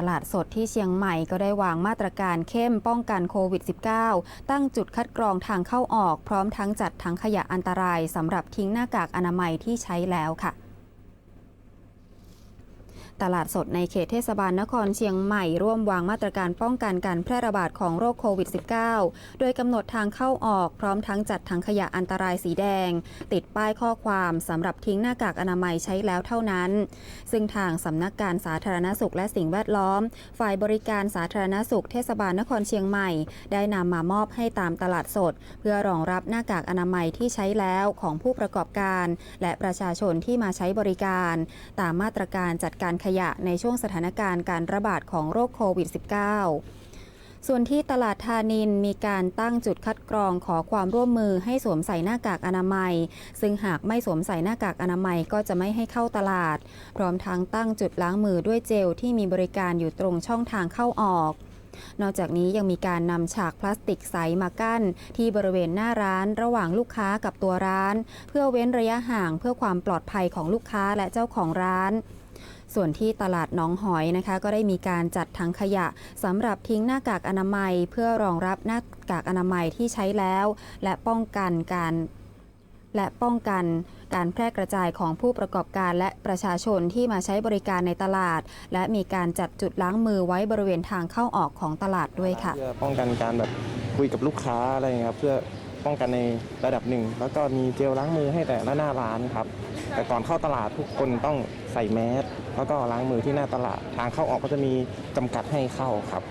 ตลาดสดที่เชียงใหม่ก็ได้วางมาตรการเข้มป้องกันโควิด -19 ตั้งจุดคัดกรองทางเข้าออก พร้อมทั้งจัดถังขยะอันตรายสำหรับทิ้งหน้ากากอนามัยที่ใช้แล้วค่ะ ตลาดสดในเขตเทศบาลนครเชียงใหม่ร่วมวางมาตรการป้องกันการแพร่ระบาดของโรคโควิด -19 โดยกำหนดทางเข้าออกพร้อมทั้งจัดถังขยะอันตรายสีแดง ติดป้ายข้อความสำหรับทิ้งหน้ากากอนามัยใช้แล้วเท่านั้น ซึ่งทางสำนักการสาธารณสุขและสิ่งแวดล้อม ฝ่ายบริการสาธารณสุขเทศบาลนครเชียงใหม่ ได้นำมามอบให้ตามตลาดสด เพื่อรองรับหน้ากากอนามัยที่ใช้แล้วของผู้ประกอบการ และประชาชนที่มาใช้บริการ ตามมาตรการจัดการขยะในช่วงสถานการณ์การระบาดของโรคโควิด -19 ส่วนที่ตลาดธานินมีการตั้งจุดคัดกรองขอความร่วมมือให้สวมใส่หน้ากากอนามัย ซึ่งหากไม่สวมใส่หน้ากากอนามัยก็จะไม่ให้เข้าตลาด พร้อมทั้งตั้งจุดล้างมือด้วยเจลที่มีบริการอยู่ตรงช่องทางเข้าออกนอกจากนี้ยังมีการนำฉากพลาสติกใสมากั้น ที่บริเวณหน้าร้านระหว่างลูกค้ากับตัวร้าน เพื่อเว้นระยะห่างเพื่อความปลอดภัยของลูกค้าและเจ้าของร้าน ส่วนที่ตลาดหนองหอยนะคะ ก็ได้มีการจัดถังขยะสำหรับทิ้งหน้ากากอนามัย เพื่อรองรับหน้ากากอนามัยที่ใช้แล้ว และป้องกันการและป้องกันการแพร่กระจายของผู้ประกอบการและประชาชนที่มาใช้บริการในตลาด และมีการจัดจุดล้างมือไว้บริเวณทางเข้าออกของตลาดด้วยค่ะ เพื่อป้องกันการแบบคุยกับลูกค้าอะไรเงี้ยครับเพื่อ ป้องกันในระดับหนึ่ง แล้วก็มีเจลล้างมือให้แต่ละหน้าร้านครับ แต่ก่อนเข้าตลาดทุกคนต้องใส่แมสแล้วก็ล้างมือที่หน้าตลาดทางเข้าออกก็จะมีจำกัดให้เข้าครับ